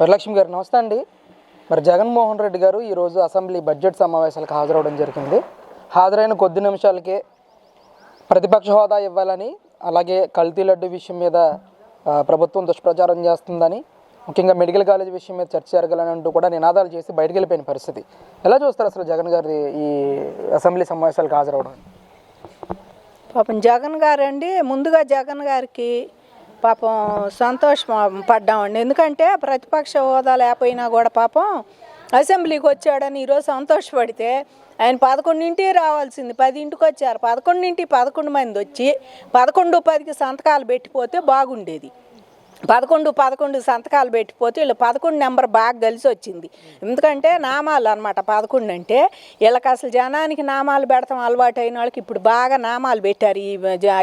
వరలక్ష్మి గారు నమస్తే అండి. మరి జగన్మోహన్ రెడ్డి గారు ఈరోజు అసెంబ్లీ బడ్జెట్ సమావేశాలకు హాజరవడం జరిగింది. హాజరైన కొద్ది నిమిషాలకే ప్రతిపక్ష హోదా ఇవ్వాలని అలాగే కల్తీ లడ్డు విషయం మీద ప్రభుత్వం దుష్ప్రచారం చేస్తుందని ముఖ్యంగా మెడికల్ కాలేజ్ విషయం మీద చర్చ జరగాలని అంటూ కూడా నినాదాలు చేసి బయటకు వెళ్ళిపోయిన పరిస్థితి. ఎలా చూస్తారు అసలు జగన్ గారి ఈ అసెంబ్లీ సమావేశాలకు హాజరవడం? పాపం జగన్ గారు అండి ముందుగా జగన్ గారికి పాపం సంతోషం పడ్డామండి. ఎందుకంటే ప్రతిపక్ష హోదా లేకపోయినా కూడా పాపం అసెంబ్లీకి వచ్చాడని ఈరోజు సంతోషపడితే ఆయన పదకొండింటికి రావాల్సింది. పదింటికి వచ్చారు. పదకొండింటి పదకొండు మంది వచ్చి పదకొండు పదికి సంతకాలు పెట్టిపోతే బాగుండేది. పదకొండు పదకొండు సంతకాలు పెట్టిపోతే వీళ్ళు పదకొండు నెంబర్ బాగా కలిసి వచ్చింది. ఎందుకంటే నామాలు అనమాట పదకొండు అంటే వీళ్ళకి అసలు జనానికి నామాలు పెడతాం అలవాటు అయిన వాళ్ళకి ఇప్పుడు బాగా నామాలు పెట్టారు. ఈ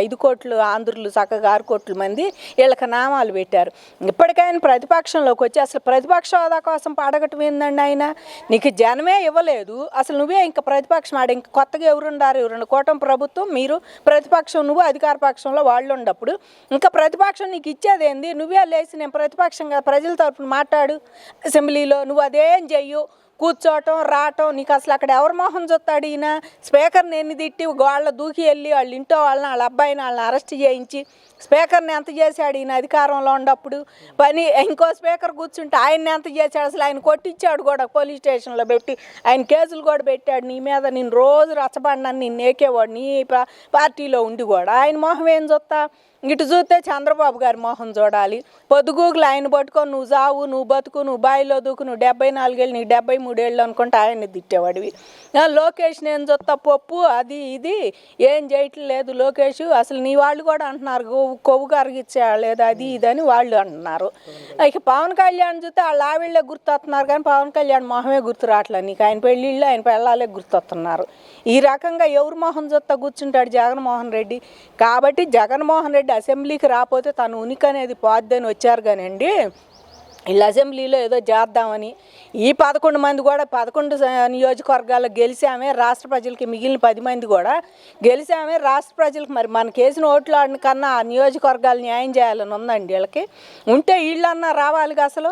ఐదు కోట్లు ఆంధ్రులు చక్కగా ఆరు కోట్ల మంది వీళ్ళకి నామాలు పెట్టారు. ఇప్పటికైనా ప్రతిపక్షంలోకి వచ్చి అసలు ప్రతిపక్ష హోదా కోసం పడగటం ఏందండి ఆయన? నీకు జనమే ఇవ్వలేదు. అసలు నువ్వే ఇంకా ప్రతిపక్షం ఆడ ఇంక కొత్తగా ఎవరుండారు? ఎవరుండ కూటమి ప్రభుత్వం? మీరు ప్రతిపక్షం నువ్వు అధికార పక్షంలో వాళ్ళు ఉన్నప్పుడు. ఇంకా ప్రతిపక్షం నీకు ఇచ్చేదేంది నువ్వు లేచి నేను ప్రతిపక్షంగా ప్రజల తరపున మాట్లాడు అసెంబ్లీలో నువ్వు అదేం చెయ్యు? కూర్చోవటం రావటం నీకు అసలు అక్కడ ఎవరు మొహం చూస్తాడు ఈయన? స్పీకర్ని ఎన్ని తిట్టి వాళ్ళ దూకి వెళ్ళి వాళ్ళ ఇంట్లో వాళ్ళని వాళ్ళ అబ్బాయిని వాళ్ళని అరెస్ట్ చేయించి స్పీకర్ని ఎంత చేశాడు ఈయన అధికారంలో ఉన్నప్పుడు? పని ఇంకో స్పీకర్ కూర్చుంటే ఆయన్ని ఎంత చేశాడు? అసలు ఆయన కొట్టించాడు కూడా పోలీస్ స్టేషన్లో పెట్టి ఆయన కేసులు కూడా పెట్టాడు. నీ మీద నేను రోజు రచ్చబడినాను నేను నేకేవాడు నీ పార్టీలో ఉండి కూడా. ఆయన మొహం ఏం చూస్తా? ఇటు చూస్తే చంద్రబాబు గారి మొహం చూడాలి. పొద్దుగూకులు ఆయన పట్టుకొని నువ్వు జావు నువ్వు బతుకు నువ్వు బాయిలో దూకు నువ్వు డెబ్బై నాలుగేళ్ళు నీకు డెబ్బై మూడేళ్ళు అనుకుంటే ఆయన్ని తిట్టేవాడివి. లోకేష్ నేను చూస్తా పప్పు అది ఇది ఏం చేయట్లేదు లోకేష్. అసలు నీ వాళ్ళు కూడా అంటున్నారు కొవ్వు- కొవ్వు కరిగిచ్చేయలేదు అది ఇది అని వాళ్ళు అంటున్నారు. ఇక పవన్ కళ్యాణ్ చూస్తే వాళ్ళ ఆవిళ్ళే గుర్తొస్తున్నారు కానీ పవన్ కళ్యాణ్ మొహమే గుర్తు రావట్లేదు. నీకు ఆయన పెళ్ళిళ్ళు ఆయన పెళ్ళాలే గుర్తొస్తున్నారు. ఈ రకంగా ఎవరు మొహం చూస్తా కూర్చుంటాడు జగన్మోహన్ రెడ్డి. కాబట్టి జగన్మోహన్ రెడ్డి అసెంబ్లీకి రాకపోతే తన ఉనికి అనేది పోద్దని వచ్చారు కానండి. వీళ్ళు అసెంబ్లీలో ఏదో చేద్దామని ఈ పదకొండు మంది కూడా పదకొండు నియోజకవర్గాల్లో గెలిచామే రాష్ట్ర ప్రజలకి మిగిలిన పది మంది కూడా గెలిచామే రాష్ట్ర ప్రజలకు మరి మనకి వేసిన ఓట్లు ఆడిన కన్నా ఆ నియోజకవర్గాలు న్యాయం చేయాలని ఉందండి వీళ్ళకి. ఉంటే వీళ్ళన్నా రావాలి అసలు?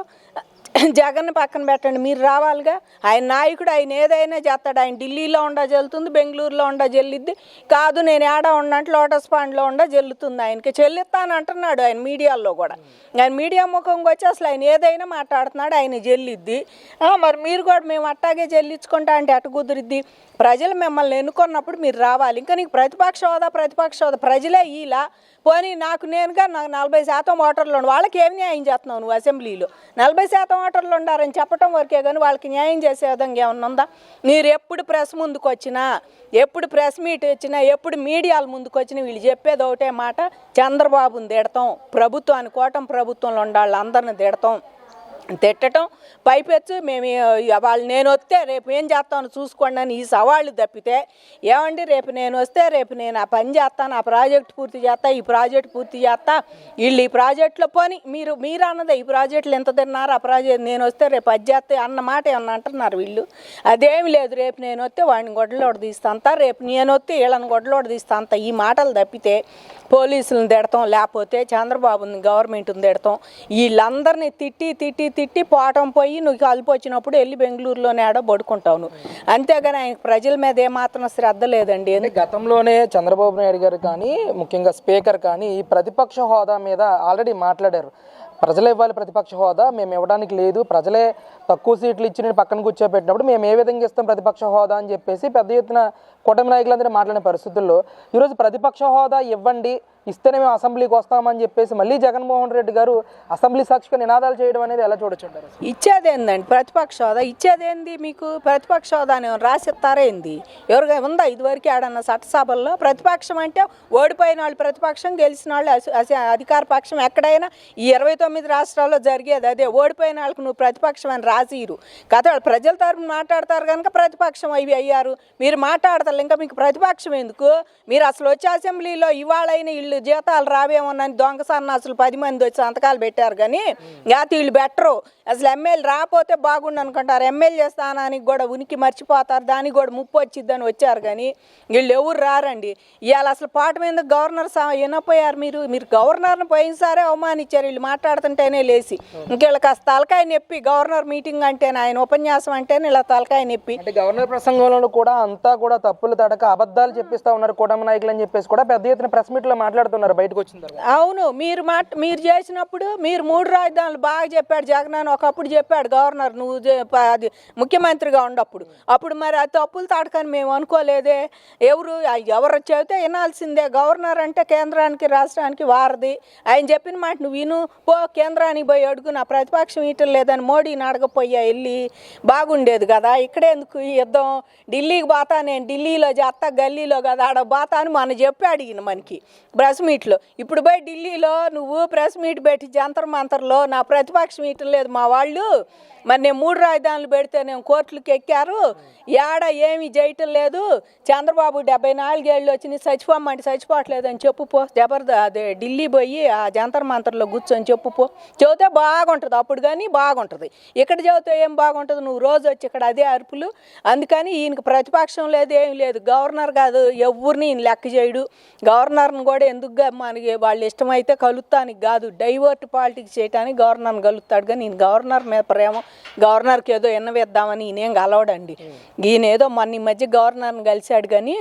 జగన్ పక్కన పెట్టండి మీరు రావాలిగా. ఆయన నాయకుడు ఆయన ఏదైనా చేస్తాడు. ఆయన ఢిల్లీలో ఉండా జల్లుతుంది బెంగళూరులో ఉండా జల్లిద్ది. కాదు నేను ఏడా ఉండంటే లోటస్ పాండ్లో ఉండా జల్లుతుంది ఆయనకి. చెల్లిస్తాను అంటున్నాడు ఆయన మీడియాలో కూడా. ఆయన మీడియా ముఖంగా వచ్చి అసలు ఆయన ఏదైనా మాట్లాడుతున్నాడు ఆయన జల్లిద్ది. మరి మీరు కూడా మేము అట్టాగే చెల్లించుకుంటా అంటే అటు కుదిరిద్ది? ప్రజలు మిమ్మల్ని ఎన్నుకున్నప్పుడు మీరు రావాలి. ఇంకా నీకు ప్రతిపక్ష హోదా ప్రతిపక్ష హోదా. ప్రజలే ఇలా పోనీ నాకు నేనుగా నాకు నలభై శాతం ఓటర్లు ఉండు వాళ్ళకి ఏం న్యాయం చేస్తున్నావు నువ్వు అసెంబ్లీలో? నలభై శాతం ఓటర్లు ఉండారని చెప్పడం వరకే కానీ వాళ్ళకి న్యాయం చేసే విధంగా ఏమన్నా ఉందా? మీరు ఎప్పుడు ప్రెస్ ముందుకు వచ్చినా ఎప్పుడు ప్రెస్ మీట్ వచ్చినా ఎప్పుడు మీడియాల ముందుకు వచ్చినా వీళ్ళు చెప్పేది ఒకటే మాట చంద్రబాబుని తిడతాం ప్రభుత్వాన్ని కోటం ప్రభుత్వంలో ఉండాలి అందరిని తిడతాం. తిట్టడం పైపెచ్చు మేము వాళ్ళు నేను వస్తే రేపు ఏం చేస్తాను చూసుకోండి అని ఈ సవాళ్ళు తప్పితే ఏమండి రేపు నేను వస్తే రేపు నేను ఆ పని చేస్తాను ఆ ప్రాజెక్ట్ పూర్తి చేస్తా ఈ ప్రాజెక్ట్ పూర్తి చేస్తా వీళ్ళు ఈ ప్రాజెక్టులో పోని మీరు మీరు అన్నది ఈ ప్రాజెక్టులు ఎంత తిన్నారు ఆ ప్రాజెక్ట్ నేను వస్తే రేపు అది చేస్తే అన్న మాట ఏమన్నా అంటున్నారు వీళ్ళు? అదేమి లేదు రేపు నేను వస్తే వాడిని గొడ్డలోడు తీస్తాంతా రేపు నేను వస్తే వీళ్ళని గొడ్డలోడు తీస్తాంతా ఈ మాటలు తప్పితే పోలీసులను తిడతాం లేకపోతే చంద్రబాబుని గవర్నమెంట్ని తిడతాం వీళ్ళందరినీ తిట్టి తిట్టి తిట్టి పోవటం పోయి నువ్వు కలిపి వచ్చినప్పుడు వెళ్ళి బెంగళూరులోనే ఆడ పడుకుంటావు నువ్వు. అంతేగాని ఆయన ప్రజల మీద ఏమాత్రం శ్రద్ధ లేదండి. గతంలోనే చంద్రబాబు నాయుడు గారు కానీ ముఖ్యంగా స్పీకర్ కానీ ఈ ప్రతిపక్ష హోదా మీద ఆల్రెడీ మాట్లాడారు. ప్రజలే ఇవ్వాలి ప్రతిపక్ష హోదా మేము ఇవ్వడానికి లేదు. ప్రజలే తక్కువ సీట్లు ఇచ్చి నేను పక్కన కూర్చోబెట్టినప్పుడు మేము ఏ విధంగా ఇస్తాం ప్రతిపక్ష హోదా అని చెప్పేసి పెద్ద ఎత్తున కూటమి నాయకులందరూ మాట్లాడిన పరిస్థితుల్లో ఈరోజు ప్రతిపక్ష హోదా ఇవ్వండి ఇస్తేనే మేము అసెంబ్లీకి వస్తామని చెప్పేసి మళ్ళీ జగన్మోహన్ రెడ్డి గారు అసెంబ్లీ సాక్షిగా నినాదాలు చేయడం అనేది ఎలా చూడొచ్చుంటారు? ఇచ్చేదేందండి? ప్రతిపక్ష హోదా. ఇచ్చేదేంది మీకు? ప్రతిపక్ష హోదా అని ఎవరిగా ఉందా? ఇదివరకు ఆడన్న చట్టసభల్లో ప్రతిపక్షం అంటే ఓడిపోయిన వాళ్ళు ప్రతిపక్షం గెలిచిన వాళ్ళు అస- అధికార పక్షం ఎక్కడైనా ఈ ఇరవై తొమ్మిది రాష్ట్రాల్లో జరిగేది అదే. ఓడిపోయిన వాళ్ళకి నువ్వు ప్రతిపక్షం అని రాసిరు. కథ వాళ్ళు ప్రజల తరపున మాట్లాడతారు కనుక ప్రతిపక్షం అవి అయ్యారు. మీరు మాట్లాడతారు ఇంకా మీకు ప్రతిపక్షం ఎందుకు? మీరు అసలు వచ్చే అసెంబ్లీలో ఇవాళైన ఇల్లు వాళ్ళు జీతాలు రావేమోనని దొంగ సన్నాసులు పది మంది వచ్చి సంతకాలు పెట్టారు కానీ లేకపోతే వీళ్ళు బెటరు. అసలు ఎమ్మెల్యే రాకపోతే బాగుండు అనుకుంటారు. ఎమ్మెల్యే స్థానానికి కూడా ఉనికి మర్చిపోతారు. దానికి కూడా ముప్పు వచ్చిద్దని వచ్చారు కానీ వీళ్ళు ఎవరు రారండి? ఇవాళ అసలు పాట మీద గవర్నర్ వినపోయారు మీరు? మీరు గవర్నర్ని పోయినసారే అవమానించారు. వీళ్ళు మాట్లాడుతుంటేనే లేచి. ఇంకెళ్ళకి కాస్త తలకాయ నొప్పి. గవర్నర్ మీటింగ్ అంటే ఆయన ఉపన్యాసం అంటేనే ఇలా తలకాయ నొప్పి. అంటే గవర్నర్ ప్రసంగంలో కూడా అంతా కూడా తప్పులు తడక అబద్ధాలు చెప్పిస్తా ఉన్నారు. కూటమి నాయకులు అని చెప్పేసి కూడా పెద్ద ఎత్తున ప్రెస్ మీట్లో మాట్లాడుతున్నారు బయటకు వచ్చిన అవును మీరు మాట మీరు చేసినప్పుడు మీరు మూడు రాజధానులు బాగా చెప్పాడు జగన్ ఒకప్పుడు చెప్పాడు గవర్నర్. నువ్వు అది ముఖ్యమంత్రిగా ఉన్నప్పుడు అప్పుడు మరి ఆ తప్పులు తాడకని మేము అనుకోలేదే. ఎవరు ఎవరు చెబితే వినాల్సిందే. గవర్నర్ అంటే కేంద్రానికి రాష్ట్రానికి వారది ఆయన చెప్పిన మాట నువ్వు విను. పో కేంద్రానికి పోయి అడుగు. నా ప్రతిపక్షం ఇటం లేదని మోడీని అడగపోయా వెళ్ళి. బాగుండేది కదా. ఇక్కడే ఎందుకు యుద్ధం? ఢిల్లీకి పోతా నేను ఢిల్లీలో చేస్తా గల్లీలో కదా. ఆడ పోతా అని మన చెప్పాడు ఈయన మనకి. ప్రెస్ మీట్లో ఇప్పుడు పోయి ఢిల్లీలో నువ్వు ప్రెస్ మీట్ పెట్టి జంతర్ మంతర్లో నా ప్రతిపక్ష మీట్ లేదు మా వాళ్ళు. మరి నేను మూడు రాజధానులు పెడితే నేను కోర్టులకు ఎక్కారు. ఏడ ఏమీ చేయటం లేదు. చంద్రబాబు డెబ్బై నాలుగేళ్ళు వచ్చింది చచ్చిపోమంటే చచ్చిపోవట్లేదు అని చెప్పు పో. జబర్ద అదే ఢిల్లీ పోయి ఆ జంతర్ మంతర్లో కూర్చొని చెప్పు పో. చెబితే బాగుంటుంది అప్పుడు కానీ బాగుంటుంది. ఇక్కడ చెబితే ఏం బాగుంటుంది? నువ్వు రోజు వచ్చి ఇక్కడ అదే అరుపులు. అందుకని ఈయనకి ప్రతిపక్షం లేదు ఏం లేదు. గవర్నర్ కాదు ఎవరిని ఈయన లెక్క చేయడు. గవర్నర్ని కూడా ఎందుకు మనకి వాళ్ళు ఇష్టమైతే కలుస్తానికి కాదు. డైవర్ట్ పాలిటిక్స్ చేయడానికి గవర్నర్ని కలుస్తాడు కానీ ఈయన గవర్నర్ మీద ప్రేమ గవర్నర్కి ఏదో ఎన్నవేద్దామని ఈయనేం కలవడండి. ఈయన ఏదో మొన్న ఈ మధ్య గవర్నర్ని కలిశాడు కానీ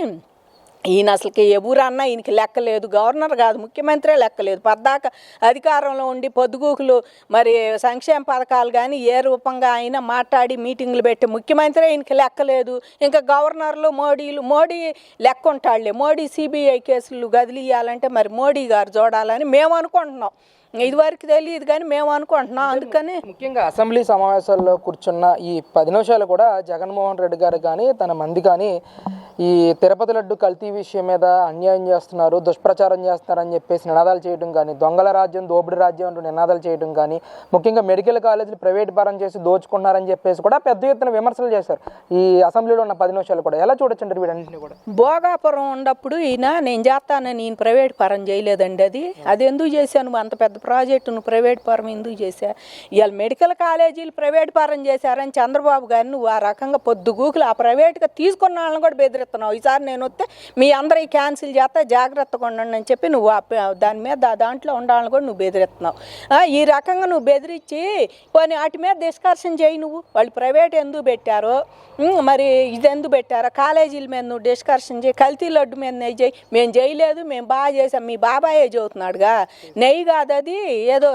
ఈయన అసలుకి ఎవరన్నా ఈయనకి లెక్కలేదు గవర్నర్ కాదు ముఖ్యమంత్రే లెక్కలేదు పద్దాక అధికారంలో ఉండి పొద్దుగూకులు మరి సంక్షేమ పథకాలు కానీ ఏ రూపంగా అయినా మాట్లాడి మీటింగ్లు పెట్టి ముఖ్యమంత్రి ఈయనకి లెక్కలేదు ఇంకా గవర్నర్లు మోడీలు మోడీ లెక్క ఉంటాడులే మోడీ సిబిఐ కేసులు గదిలీయాలంటే మరి మోడీ గారు చూడాలని మేము అనుకుంటున్నాం. ఇదివరకు తెలియదు కానీ మేము అనుకుంటున్నాం. అందుకని ముఖ్యంగా అసెంబ్లీ సమావేశాల్లో కూర్చున్న ఈ పది నిమిషాలు కూడా జగన్మోహన్ రెడ్డి గారు కానీ తన మంది కానీ ఈ తిరుపతి లడ్డు కల్తీ విషయం మీద అన్యాయం చేస్తున్నారు దుష్ప్రచారం చేస్తున్నారని చెప్పేసి నినాదాలు చేయడం కానీ దొంగల రాజ్యం దోపిడి రాజ్యం అంటూ నినాదాలు చేయడం కానీ ముఖ్యంగా మెడికల్ కాలేజీలు ప్రైవేట్ పరం చేసి దోచుకున్నారని చెప్పేసి కూడా పెద్ద ఎత్తున విమర్శలు చేశారు. ఈ అసెంబ్లీలో ఉన్న పది నిమిషాలు కూడా ఎలా చూడొచ్చండి వీటన్నింటినీ కూడా? భోగాపురం ఉన్నప్పుడు ఈయన నేను చేస్తానని నేను ప్రైవేట్ పరం చేయలేదండి అది. అది ఎందుకు చేశాను? అంత పెద్ద ప్రాజెక్టును ప్రైవేట్ పరం ఎందుకు చేశా? ఇవాళ మెడికల్ కాలేజీలు ప్రైవేట్ పరం చేశారని చంద్రబాబు గారిని ఆ రకంగా పొద్దుగూకులు ఆ ప్రైవేట్గా తీసుకున్న వాళ్ళని కూడా బెదిరిస్తున్నావు ఈసారి నేను వస్తే మీ అందరికి క్యాన్సిల్ చేస్తా జాగ్రత్తగా ఉండండి అని చెప్పి నువ్వు దాని మీద దాంట్లో ఉండాలని కూడా నువ్వు బెదిరిస్తున్నావు. ఈ రకంగా నువ్వు బెదిరించి పోనీ వాటి మీద డిస్కర్షన్ చేయి నువ్వు. వాళ్ళు ప్రైవేట్ ఎందుకు పెట్టారో మరి ఇది ఎందుకు పెట్టారో కాలేజీల మీద నువ్వు డిస్కర్షన్ చేయి కల్తీ లడ్డు మీద నెయ్యి చేయి. మేము చేయలేదు మేము బాగా చేసాం మీ బాబాయే చదువుతున్నాడుగా. నెయ్యి కాదు అది ఏదో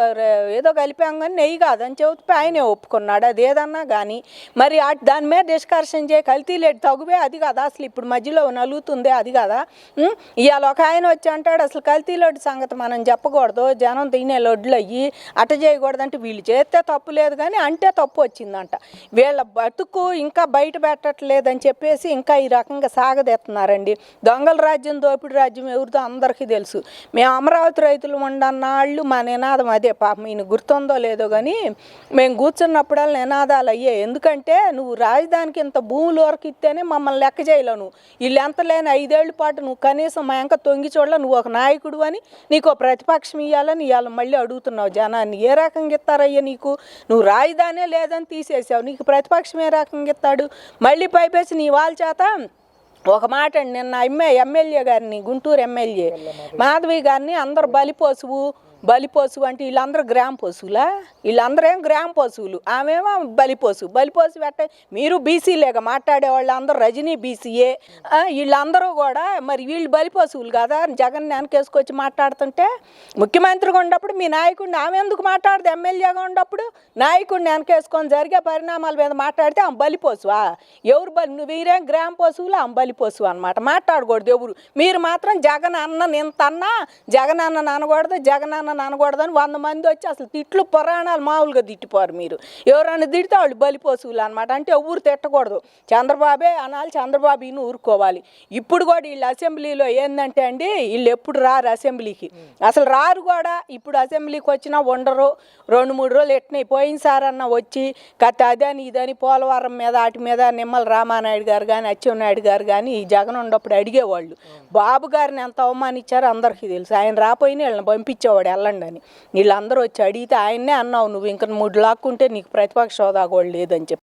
ఏదో కలిపాం కానీ నెయ్యి కాదు అని చెబుతూ ఆయనే ఒప్పుకున్నాడు. అది ఏదన్నా కానీ మరి దాని మీద డిస్కర్షన్ చేయి కల్తీ లడ్డు తగువే అది కదా. అసలు ఇప్పుడు ఇప్పుడు మధ్యలో నలుగుతుంది అది కదా? ఇవాళ ఒక ఆయన వచ్చి అంటాడు అసలు కల్తీ లడ్డు సంగతి మనం చెప్పకూడదు జనం తినే లడ్డులు అయ్యి అట చేయకూడదు అంటే వీళ్ళు చేస్తే తప్పు లేదు కానీ అంటే తప్పు వచ్చిందంట. వీళ్ళ బతుకు ఇంకా బయట పెట్టట్లేదని చెప్పేసి ఇంకా ఈ రకంగా సాగదెత్తున్నారండి దొంగల రాజ్యం దోపిడి రాజ్యం ఎవరిదో అందరికీ తెలుసు. మేము అమరావతి రైతులు ఉండన్నాళ్ళు మా నినాదం అదే పాపం. ఈయన గుర్తుందో లేదో కానీ మేము కూర్చున్నప్పుడల్లా నినాదాలు అయ్యే ఎందుకంటే నువ్వు రాజధానికి ఇంత భూములు వరకు ఇస్తేనే మమ్మల్ని లెక్క చేయలేవు వీళ్ళు ఎంత లేని ఐదేళ్ళ పాటు నువ్వు కనీసం మా ఎంక తొంగి చూడలే నువ్వు ఒక నాయకుడు అని నీకు ప్రతిపక్షం ఇవ్వాలని ఇవాళ మళ్ళీ అడుగుతున్నావు. జనాన్ని ఏ రకంగా ఇస్తారయ్యా నీకు? నువ్వు రాజధానే లేదని తీసేసావు. నీకు ప్రతిపక్షం ఏ రకంగా ఇస్తాడు? మళ్ళీ పైపేసి నీ వాళ్ళ చేత ఒక మాట అండి. నిన్న ఎమ్మె ఎమ్మెల్యే గారిని గుంటూరు ఎమ్మెల్యే మాధవి గారిని అందరు బలిపోసువు బలిపోసు అంటే వీళ్ళందరూ గ్రామ పశువులా? వీళ్ళందరూ ఏం గ్రామ పశువులు? ఆమెమో బలిపోసు బలిపోసు పెట్ట మీరు బీసీలేక మాట్లాడే వాళ్ళందరూ రజనీ బీసీయే. వీళ్ళందరూ కూడా మరి వీళ్ళు బలి పశువులు కదా జగన్ వెనకేసుకొచ్చి మాట్లాడుతుంటే ముఖ్యమంత్రిగా ఉన్నప్పుడు మీ నాయకుడిని ఆమె ఎందుకు మాట్లాడదు? ఎమ్మెల్యేగా ఉన్నప్పుడు నాయకుడిని వెనకేసుకొని జరిగే పరిణామాల మీద మాట్లాడితే ఆమె బలిపోసువా ఎవరు బలి? నువ్వు వీరేం గ్రామ పశువులు? ఆమె బలిపోసు అనమాట మాట్లాడకూడదు ఎవరు. మీరు మాత్రం జగన్ అన్న నింతన్నా జగన్ అన్న అనకూడదు జగన్ అన్న ఎవరన్నా అనకూడదని వంద మంది వచ్చి అసలు తిట్లు పురాణాలు మామూలుగా తిట్టిపోరు మీరు. ఎవరైనా తిడితే వాళ్ళు బలిపోసులు అనమాట అంటే ఊరు తిట్టకూడదు. చంద్రబాబే అనాలి చంద్రబాబు ఈయన ఊరుకోవాలి. ఇప్పుడు కూడా వీళ్ళు అసెంబ్లీలో ఏంటంటే అండి వీళ్ళు ఎప్పుడు రారు అసెంబ్లీకి. అసలు రారు కూడా ఇప్పుడు అసెంబ్లీకి వచ్చినా ఉండరు. రెండు మూడు రోజులు ఎట్టినాయి పోయినసారన్న వచ్చి కథ అదని ఇదని పోలవరం మీద వాటి మీద నిమ్మల రామానాయుడు గారు కానీ అచ్చెన్నాయుడు గారు కానీ ఈ జగన్ ఉన్నప్పుడు అడిగేవాళ్ళు. బాబు గారిని ఎంత అవమానించారో అందరికీ తెలుసు. ఆయన రాపోయినా వీళ్ళని పంపించేవాడు వెళ్ళండి అని వీళ్ళందరూ వచ్చి అడిగితే ఆయన్నే అన్నావు నువ్వు ఇంక మూడు లాక్కుంటే నీకు ప్రతిపక్ష హోదా కూడా లేదని చెప్పి.